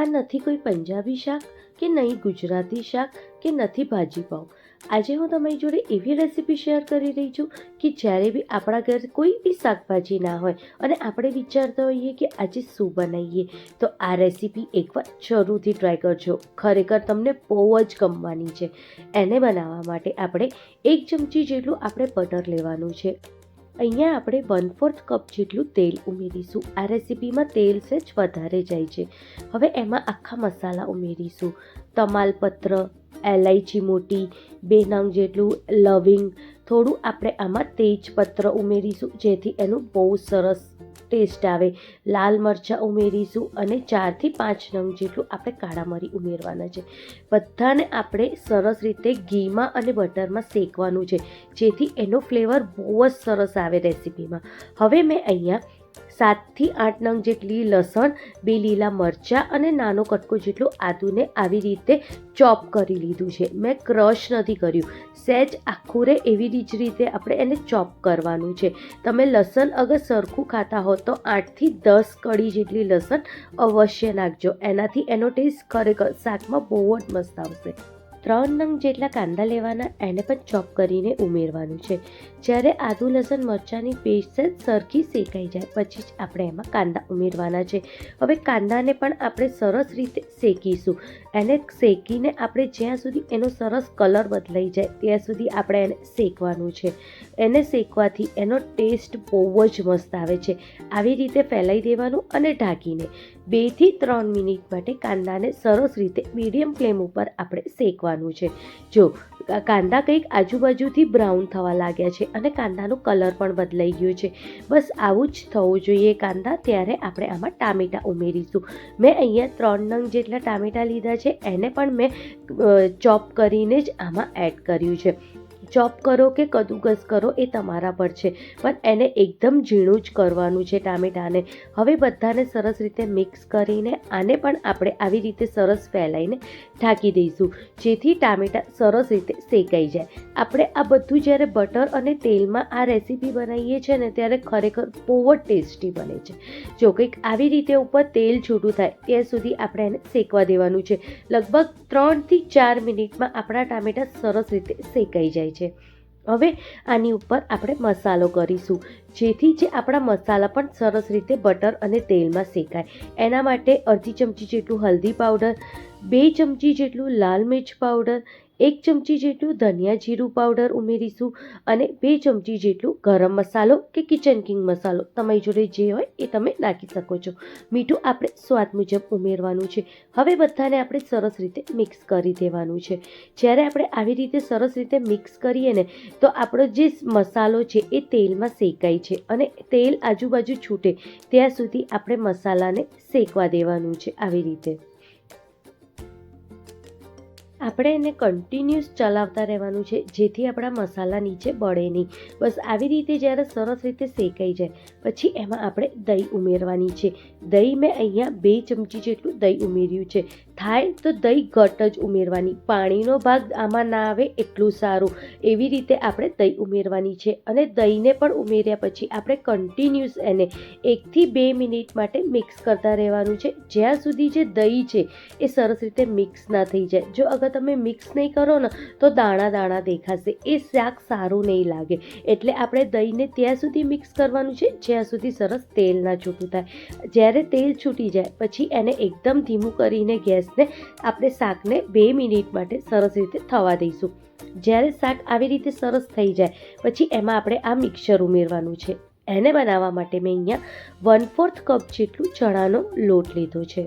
આ નથી કોઈ પંજાબી શાક કે નહીં ગુજરાતી શાક કે નથી ભાજી પાઉં. આજે હું તમારી જોડે એવી રેસીપી શેર કરી રહી છું કે જ્યારે બી આપણા ઘર કોઈ બી શાકભાજી ના હોય અને આપણે વિચારતા હોઈએ કે આજે શું બનાવીએ, તો આ રેસીપી એકવાર જરૂરથી ટ્રાય કરજો. ખરેખર તમને બહુ જ ગમવાની છે. એને બનાવવા માટે આપણે એક ચમચી જેટલું આપણે બટર લેવાનું છે. અહીંયા આપણે વન ફોર્થ કપ જેટલું તેલ ઉમેરીશું. આ રેસીપીમાં તેલ સેજ વધારે જાય છે. હવે એમાં આખા મસાલા ઉમેરીશું. તમાલપત્ર, એલાયચી મોટી બે નંગ જેટલું, લવિંગ, થોડું આપણે આમાં તેજપત્ર ઉમેરીશું, જેથી એનું બહુ સરસ ટેસ્ટ આવે. લાલ મરચાં ઉમેરીશું અને ચારથી પાંચ નંગ જેટલું આપણે કાળા મરી ઉમેરવાના છે. બધાને આપણે સરસ રીતે ઘીમાં અને બટરમાં શેકવાનું છે, જેથી એનો ફ્લેવર બહુ જ સરસ આવે રેસીપીમાં. હવે મેં અહીંયા સાતથી આઠ નંગ જેટલી લસણ, બે લીલા મરચાં અને નાનો કટકો જેટલું આદુને આવી રીતે ચોપ કરી લીધું છે. મેં ક્રશ નથી કર્યું. સહેજ આખું રે એવી જ રીતે આપણે એને ચોપ કરવાનું છે. તમે લસણ અગર સરખું ખાતા હો તો આઠથી દસ કડી જેટલી લસણ અવશ્ય નાખજો. એનાથી એનો ટેસ્ટ ખરેખર શાકમાં બહુ જ મસ્ત આવશે. ત્રણ નંગ જેટલા કાંદા લેવાના એને પણ ચોપ કરીને ઉમેરવાનું છે. જ્યારે આદુ, લસણ, મરચાંની પેસ્ટ સરખી શેકાઈ જાય, પછી જ આપણે એમાં કાંદા ઉમેરવાના છે. હવે કાંદાને પણ આપણે સરસ રીતે શેકીશું. એને શેકીને આપણે જ્યાં સુધી એનો સરસ કલર બદલાઈ જાય, ત્યાં સુધી આપણે એને શેકવાનું છે. એને શેકવાથી એનો ટેસ્ટ બહુ જ મસ્ત આવે છે. આવી રીતે ફેલાઈ દેવાનું અને ઢાંકીને. બેથી ત્રણ મિનિટ માટે કાંદાને સરસ રીતે મીડિયમ ફ્લેમ ઉપર આપણે શેકવાનું છે. જો, કાંદા કંઈક આજુબાજુથી બ્રાઉન થવા લાગ્યા છે અને કાંદાનો કલર પણ બદલાઈ ગયો છે. બસ આવું જ થવું જોઈએ કાંદા, ત્યારે આપણે આમાં ટામેટાં ઉમેરીશું. મેં અહીંયા ત્રણ નંગ જેટલા ટામેટાં લીધા છે, એને પણ મેં ચોપ કરીને જ આમાં એડ કર્યું છે. ચોપ કરો કે કદુકસ કરો એ તમારા પર છે. પણ એને એકદમ ઝીણું જ કરવાનું છે ટામેટાને. હવે બધાને સરસ રીતે મિક્સ કરીને આને પણ આપણે આવી રીતે સરસ ફેલાઈને ઢાંકી દઈશું, જેથી ટામેટાં સરસ રીતે શેકાઈ જાય. આપણે આ બધું જ્યારે બટર અને તેલમાં આ રેસીપી બનાવીએ છીએ ને ત્યારે ખરેખર બહુ જ ટેસ્ટી બને છે. જો કંઈક આવી રીતે ઉપર તેલ છૂટું થાય, ત્યાં સુધી આપણે એને શેકવા દેવાનું છે. લગભગ ત્રણથી ચાર મિનિટમાં આપણા ટામેટાં સરસ રીતે શેકાઈ જાય છે. છે. હવે આની ઉપર આપણે મસાલો કરીશું, જેથી જે આપણા મસાલા પણ સરસ રીતે બટર અને તેલમાં શેકાય. એના માટે અડધી ચમચી જેટલું હલ્દી પાવડર, બે ચમચી જેટલું લાલ મિર્ચ પાવડર એક ચમચી જેટલું ધનિયા જીરું પાવડર ઉમેરીશું અને બે ચમચી જેટલું ગરમ મસાલો કે કિચન કિંગ મસાલો. તમારી જોડે જે હોય એ તમે નાખી શકો છો. મીઠું આપણે સ્વાદ મુજબ ઉમેરવાનું છે. હવે બધાને આપણે સરસ રીતે મિક્સ કરી દેવાનું છે. જ્યારે આપણે આવી રીતે સરસ રીતે મિક્સ કરીએ ને, તો આપણો જે મસાલો છે એ તેલમાં શેકાય છે અને તેલ આજુબાજુ છૂટે. ત્યાં સુધી આપણે મસાલાને શેકવા દેવાનું છે આવી રીતે. આપણે એને કન્ટિન્યુઅસ ચલાવતા રહેવાનું છે, જેથી આપણા મસાલા નીચે બળે નહીં. બસ આવી રીતે જ્યારે સરસ રીતે શેકાઈ જાય, પછી એમાં આપણે દહીં ઉમેરવાની છે. દહીં મેં અહીંયા બે ચમચી જેટલું દહીં ઉમેર્યું છે. થાય તો દહીં ઘટ જ ઉમેરવાની. પાણીનો ભાગ આમાં ના આવે એટલું સારું. એવી રીતે આપણે દહીં ઉમેરવાની છે અને દહીંને પણ ઉમેર્યા પછી આપણે કન્ટિન્યુઅસ એને એકથી બે મિનિટ માટે મિક્સ કરતા રહેવાનું છે. જ્યાં સુધી જે દહીં છે એ સરસ રીતે મિક્સ ના થઈ જાય. જો અગર તમે મિક્સ નહીં કરો ને તો દાણા દાણા દેખાશે. એ શાક સારું નહીં લાગે. એટલે આપણે દહીંને ત્યાં સુધી મિક્સ કરવાનું છે. જ્યાં સુધી સરસ તેલ ના છૂટું થાય. જ્યારે તેલ છૂટી જાય, પછી એને એકદમ ધીમું કરીને ગેસને આપણે શાકને બે મિનિટ માટે સરસ રીતે થવા દઈશું. જ્યારે શાક આવી રીતે સરસ થઈ જાય, પછી એમાં આપણે આ મિક્સર ઉમેરવાનું છે. એને બનાવવા માટે મેં અહીંયા વન ફોર્થ કપ જેટલું ચણાનો લોટ લીધો છે.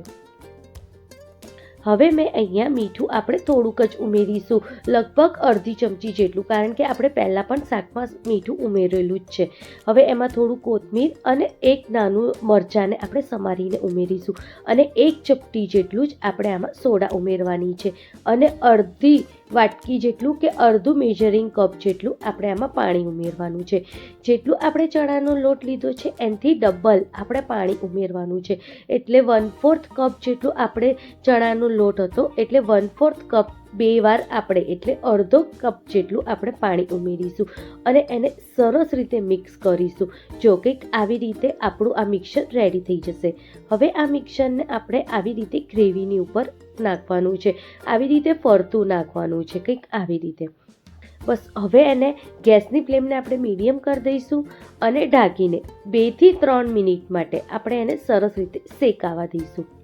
હવે મેં અહીંયા મીઠું આપણે થોડુંક જ ઉમેરીશું. લગભગ અડધી ચમચી જેટલું, કારણ કે આપણે પહેલાં પણ શાકમાં મીઠું ઉમેરેલું જ છે. હવે એમાં થોડું કોથમીર અને એક નાનું મરચાંને આપણે સમારીને ઉમેરીશું. અને એક ચપટી જેટલું જ આપણે આમાં સોડા ઉમેરવાની છે. અને અડધી વાટકી જેટલું કે અડધું મેજરિંગ કપ જેટલું આપણે આમાં પાણી ઉમેરવાનું છે. જેટલું આપણે ચણાનો લોટ લીધો છે, એનાથી ડબલ આપણે પાણી ઉમેરવાનું છે. એટલે વન ફોર્થ કપ જેટલું આપણે ચણાનો લોટ હતો, એટલે વન ફોર્થ કપ બે વાર આપણે એટલે અડધો કપ જેટલું આપણે પાણી ઉમેરીશું અને એને સરસ રીતે મિક્સ કરીશું. જો કંઈક આવી રીતે આપણું આ મિક્સર રેડી થઈ જશે. હવે આ મિક્સરને આપણે આવી રીતે ગ્રેવીની ઉપર નાખવાનું છે. આવી રીતે ફરતું નાખવાનું છે કંઈક આવી રીતે. બસ હવે એને ગેસની ફ્લેમને આપણે મીડિયમ કરી દઈશું અને ઢાંકીને બેથી ત્રણ મિનિટ માટે આપણે એને સરસ રીતે શેકાવા દઈશું.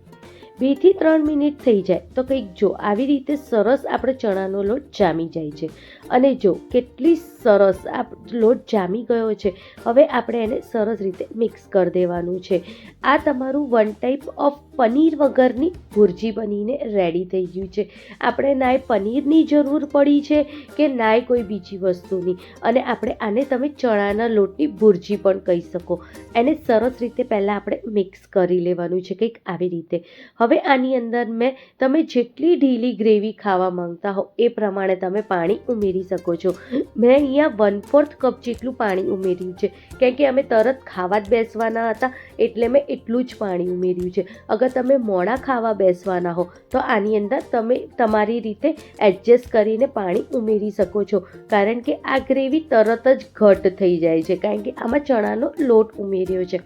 બેથી ત્રણ મિનિટ થઈ જાય તો કંઈક જો, આવી રીતે સરસ આપણે ચણાનો લોટ જામી જાય છે. અને જો, કેટલી સરસ આ લોટ જામી ગયો છે, હવે આપણે એને સરસ રીતે મિક્સ કરી દેવાનું છે. આ તમારું વન ટાઈપ ઓફ પનીર વગરની ભુરજી બનીને રેડી થઈ ગયું છે. આપણે નાય પનીરની જરૂર પડી છે કે નાય કોઈ બીજી વસ્તુની. અને આપણે આને તમે ચણાના લોટની ભુરજી પણ કહી શકો. એને સરસ રીતે પહેલાં આપણે મિક્સ કરી લેવાનું છે કંઈક આવી રીતે. હવે આની અંદર મેં તમે જેટલી ઢીલી ગ્રેવી ખાવા માંગતા હો, એ પ્રમાણે તમે પાણી ઉમેરી શકો છો. મેં અહીંયા વન ફોર્થ કપ જેટલું પાણી ઉમેર્યું છે. કેમ કે અમે તરત ખાવા જ બેસવાના હતા, એટલે મેં એટલું જ પાણી ઉમેર્યું છે. અગર તમે મોડા ખાવા બેસવાના હો, તો આની અંદર તમે તમારી રીતે એડજસ્ટ કરીને પાણી ઉમેરી શકો છો. કારણ કે આ ગ્રેવી તરત જ ઘટ થઈ જાય છે, કારણ કે આમાં ચણાનો લોટ ઉમેર્યો છે.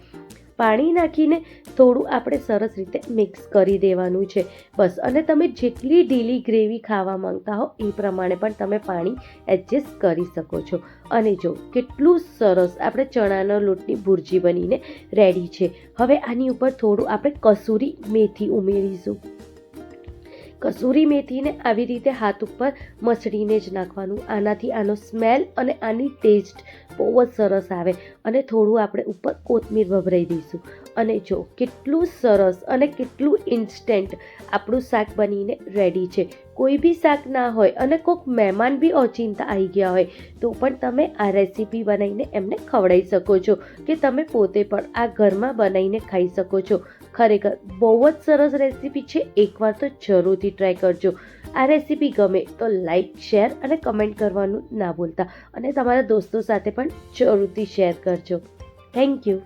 પાણી નાખીને થોડું આપણે સરસ રીતે મિક્સ કરી દેવાનું છે. બસ, અને તમે જેટલી ઢીલી ગ્રેવી ખાવા માંગતા હો, એ પ્રમાણે પણ તમે પાણી એડજસ્ટ કરી શકો છો. અને જો કેટલું સરસ આપણે ચણાનો લોટની ભુરજી બનીને રેડી છે. હવે આની ઉપર થોડું આપણે કસૂરી મેથી ઉમેરીશું. કસૂરી મેથીને આવી રીતે હાથ ઉપર મસળીને જ નાખવાનું. આનાથી આનો સ્મેલ અને આની ટેસ્ટ બહુ જ સરસ આવે અને થોડું આપણે ઉપર કોથમીર વભરાઈ દઈશું. અને જો કેટલું સરસ અને કેટલું ઇન્સ્ટન્ટ આપણું શાક બનીને રેડી છે. કોઈ બી શાક ના હોય અને કોઈક મહેમાન બી ઓચિંતા આવી ગયા હોય, તો પણ તમે આ રેસીપી બનાવીને એમને ખવડાવી શકો છો કે તમે પોતે પણ આ ઘરમાં બનાવીને ખાઈ શકો છો. ખરેખર બહુ જ સરસ રેસીપી છે, એકવાર તો જરૂરથી ટ્રાય કરજો. આ રેસીપી ગમે તો લાઈક શેર અને કમેન્ટ કરવાનું ના ભૂલતા. અને તમારા દોસ્તો સાથે પણ જરૂરથી શેર કરજો. Thank you